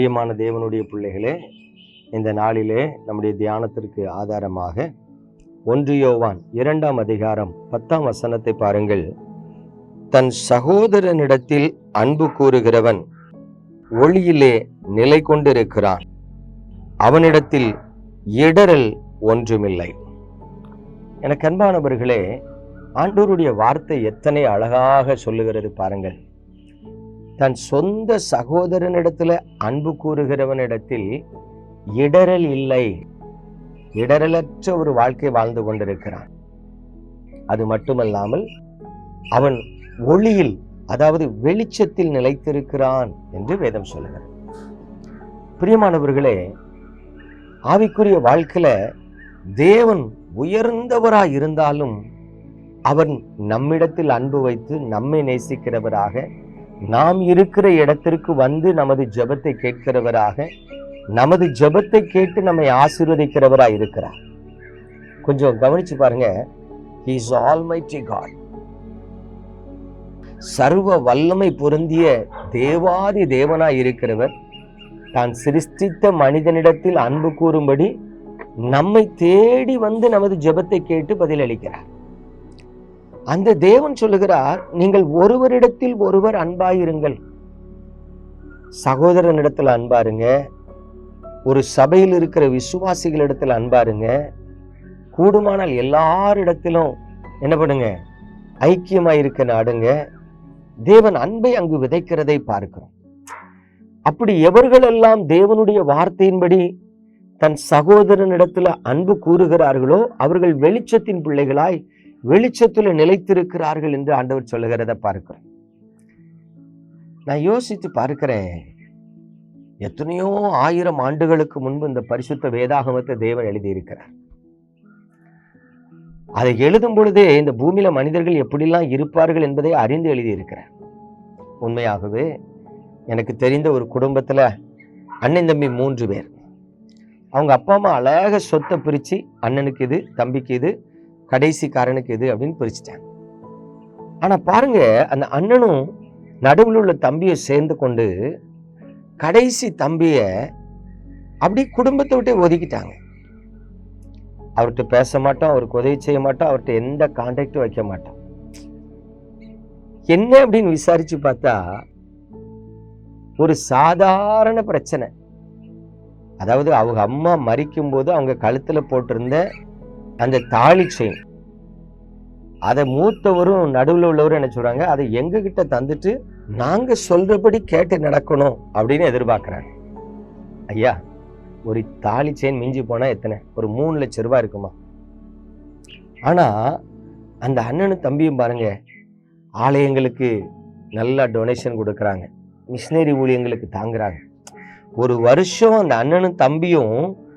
பிரியமான தேவனுடைய பிள்ளைகளே இந்த நாளிலே நம்முடைய தியானத்திற்கு ஆதாரமாக ஒன்று யோவான் இரண்டாம் அதிகாரம் பத்தாம் வசனத்தை பாருங்கள். தன் சகோதரனிடத்தில் அன்பு கூறுகிறவன் ஒளியிலே நிலை கொண்டிருக்கிறான். அவனிடத்தில் இடரல் ஒன்றுமில்லை. எனக்கு அன்பானவர்களே ஆண்டோருடைய வார்த்தை எத்தனை அழகாக சொல்லுகிறது பாருங்கள். தன் சொந்த சகோதரனிடத்தில் அன்பு கூறுகிறவனிடத்தில் இடரல் இல்லை. இடரலற்ற ஒரு வாழ்க்கை வாழ்ந்து கொண்டிருக்கிறான். அது மட்டுமல்லாமல் அவன் ஒளியில் அதாவது வெளிச்சத்தில் நிலைத்திருக்கிறான் என்று வேதம் சொல்லுகிறார் பிரியமானவர்களே ஆவிக்குரிய வாழ்க்கையில தேவன் உயர்ந்தவராய் இருந்தாலும் அவன் நம்மிடத்தில் அன்பு வைத்து நம்மை நேசிக்கிறவராக நாம் இருக்கிற இடத்திற்கு வந்து நமது ஜெபத்தை கேட்கிறவராக நமது ஜெபத்தை கேட்டு நம்மை ஆசீர்வதிக்கிறவராக இருக்கிறார். கொஞ்சம் கவனிச்சு பாருங்க. இஸ் ஆல்மைட்டி காட் சர்வ வல்லமை பொருந்திய தேவாதி தேவனாய் இருக்கிறவர். தான் சிருஷ்டித்த மனிதனிடத்தில் அன்பு கூறும்படி நம்மை தேடி வந்து நமது ஜெபத்தை கேட்டு பதிலளிக்கிறார். அந்த தேவன் சொல்லுகிறார் நீங்கள் ஒருவரிடத்தில் ஒருவர் அன்பாயிருங்கள். சகோதரனிடத்தில் அன்பாருங்க ஒரு சபையில் இருக்கிற விசுவாசிகளிடத்தில் அன்பாருங்க கூடுமானால் எல்லாரிடத்திலும் என்ன பண்ணுங்க? ஐக்கியமா இருக்க நாடுங்க. தேவன் அன்பை அங்கு விதைக்கிறதை பார்க்கிறோம். அப்படி எவர்களெல்லாம் தேவனுடைய வார்த்தையின்படி தன் சகோதரனிடத்தில் அன்பு கூறுகிறார்களோ அவர்கள் வெளிச்சத்தின் பிள்ளைகளாய் வெளிச்சத்துல நிலைத்திருக்கிறார்கள் என்று ஆண்டவர் சொல்லுகிறத பார்க்கிறோம். நான் யோசித்து பார்க்கிறேன். எத்தனையோ ஆயிரம் ஆண்டுகளுக்கு முன்பு இந்த பரிசுத்த வேதாகமத்தை தேவன் எழுதியிருக்கிறார். அதை எழுதும் பொழுதே இந்த பூமியில மனிதர்கள் எப்படிலாம் இருப்பார்கள் என்பதை அறிந்து எழுதியிருக்கிறார். உண்மையாகவே எனக்கு தெரிந்த ஒரு குடும்பத்தில் அண்ணன் தம்பி மூன்று பேர். அவங்க அப்பா அம்மா அழகாக சொத்தை பிரித்து அண்ணனுக்கு இது தம்பிக்கு இது கடைசிக்காரனுக்கு இது அப்படின்னு பிரிச்சுட்டாங்க. ஆனா பாருங்க அந்த அண்ணனும் நடுவில் உள்ள தம்பியை சேர்ந்து கொண்டு கடைசி தம்பிய அப்படி குடும்பத்தை விட்டே ஒதுக்கிட்டாங்க. அவர்கிட்ட பேச மாட்டோம் அவருக்கு உதவி செய்ய மாட்டோம் அவர்கிட்ட எந்த கான்டாக்டும் வைக்க மாட்டோம். என்ன அப்படின்னு விசாரிச்சு பார்த்தா ஒரு சாதாரண பிரச்சனை. அதாவது அவங்க அம்மா மறிக்கும் போது அவங்க கழுத்துல போட்டிருந்த அந்த தாலி செயின் அதை மூத்தவரும் நடுவில் உள்ளவரும் என்ன சொல்றாங்க? அதை எங்க கிட்ட தந்துட்டு நாங்க சொல்றபடி கேட்டு நடக்கணும் அப்படின்னு எதிர்பார்க்கிறாங்க. ஐயா ஒரு தாலி செயின் மிஞ்சி போனா எத்தனை? ஒரு மூணு லட்சம் ரூபாய் இருக்குமா? ஆனா அந்த அண்ணனும் தம்பியும் பாருங்க ஆலயங்களுக்கு நல்லா டொனேஷன் கொடுக்குறாங்க. மிஷினரி ஊழியங்களுக்கு தாங்குறாங்க. ஒரு வருஷம் அந்த அண்ணனும் தம்பியும்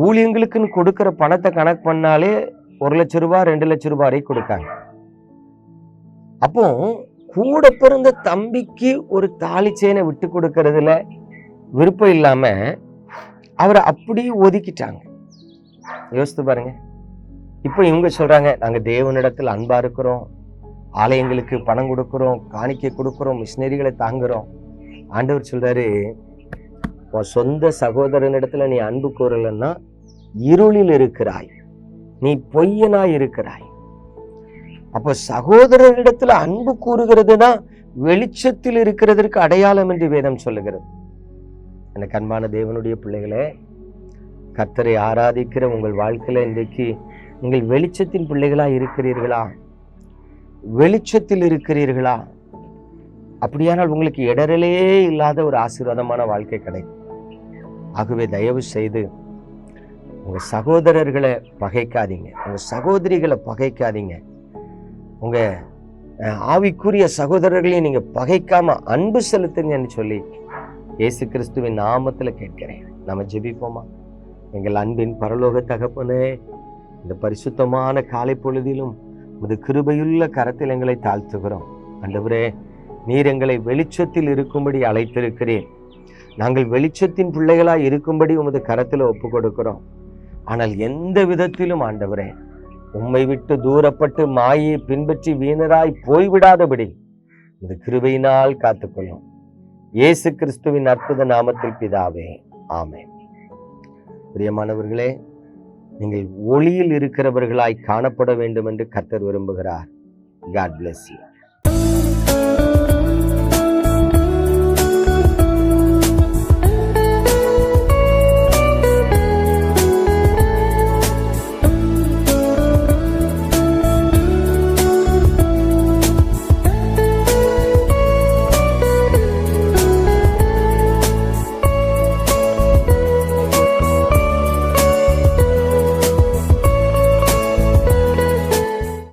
ஊழியங்களுக்குன்னு கொடுக்குற பணத்தை கணக்கு பண்ணாலே ஒரு லட்ச ரூபா ரெண்டு லட்ச ரூபாய் வரை கொடுக்காங்க. அப்போ கூட பிறந்த தம்பிக்கு ஒரு தாலி விட்டு கொடுக்கறதுல விருப்பம் இல்லாம அவரை அப்படியே ஒதுக்கிட்டாங்க. யோசித்து பாருங்க. இப்போ இவங்க சொல்றாங்க நாங்க தேவனிடத்தில் அன்பா இருக்கிறோம். ஆலயங்களுக்கு பணம் கொடுக்குறோம் காணிக்கை கொடுக்குறோம் மிஷினரிகளை தாங்குறோம். ஆண்டவர் சொல்றாரு உன் சொந்த சகோதரனிடத்துல நீ அன்பு கூறலன்னா இருளில் இருக்கிறாய். நீ பொய்யனாய் இருக்கிறாய். அப்ப சகோதரனிடத்துல அன்பு கூறுகிறது தான் வெளிச்சத்தில் இருக்கிறதற்கு அடையாளம் என்று வேதம் சொல்லுகிறது. எனக்கு அன்பான தேவனுடைய பிள்ளைகளே கர்த்தரை ஆராதிக்கிற உங்கள் வாழ்க்கையில இன்றைக்கு நீங்கள் வெளிச்சத்தின் பிள்ளைகளா இருக்கிறீர்களா? வெளிச்சத்தில் இருக்கிறீர்களா? அப்படியானால் உங்களுக்கு இடரலே இல்லாத ஒரு ஆசீர்வாதமான வாழ்க்கை கிடைக்கும். ஆகவே தயவு செய்து உங்கள் சகோதரர்களை பகைக்காதீங்க. உங்கள் சகோதரிகளை பகைக்காதீங்க. உங்கள் ஆவிக்குரிய சகோதரர்களையும் நீங்கள் பகைக்காமல் அன்பு செலுத்துங்கன்னு சொல்லி இயேசு கிறிஸ்துவின் நாமத்தில் கேட்கிறேன். நம்ம ஜெபிப்போமா? எங்கள் அன்பின் பரலோக தகப்பனே இந்த பரிசுத்தமான காலை பொழுதிலும் உமது கிருபையுள்ள கரத்தில் எங்களை தாழ்த்துகிறோம். ஆண்டவரே நீர் எங்களை வெளிச்சத்தில் இருக்கும்படி அழைத்திருக்கிறேன் நாங்கள் வெளிச்சத்தின் பிள்ளைகளாய் இருக்கும்படி உமது கரத்தில் ஒப்பு கொடுக்கிறோம் ஆனால் எந்த விதத்திலும் ஆண்டவரே உம்மை விட்டு தூரப்பட்டு மாயை பின்பற்றி வீணராய் போய்விடாதபடி இந்த கிருபையினால் காத்துக்கொள்ளும். இயேசு கிறிஸ்துவின் அற்புத நாமத்தில் பிதாவே ஆமே பிரியமானவர்களே நீங்கள் ஒளியில் இருக்கிறவர்களாய் காணப்பட வேண்டும் என்று கர்த்தர் விரும்புகிறார். God bless you